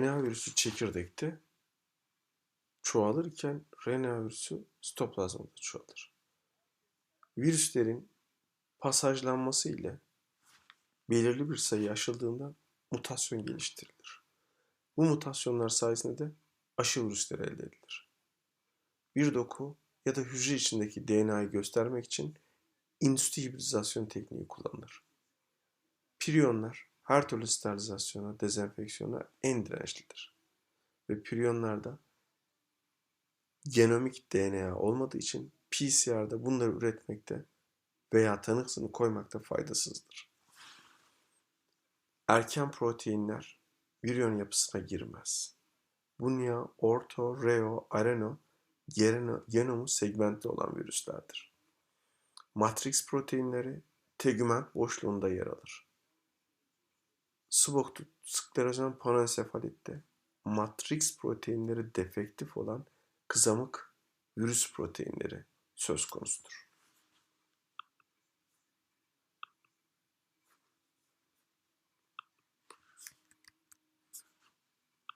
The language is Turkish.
RNA virüsü çekirdekte çoğalırken RNA virüsü sitoplazmada çoğalır. Virüslerin pasajlanması ile belirli bir sayı aşıldığında mutasyon geliştirilir. Bu mutasyonlar sayesinde de aşı virüsleri elde edilir. Bir doku ya da hücre içindeki DNA'yı göstermek için indüstri hibridizasyon tekniği kullanılır. Priyonlar her türlü sterilizasyona, dezenfeksiyona en dirençlidir. Ve priyonlarda genomik DNA olmadığı için PCR'da bunları üretmekte veya tanısını koymakta faydasızdır. Erken proteinler virion yapısına girmez. Bunya, orto, reo, areno, genomu segmentli olan virüslerdir. Matrix proteinleri tegüment boşluğunda yer alır. Suboksklerozen panoensefalitte matrix proteinleri defektif olan kızamık virüs proteinleri söz konusudur.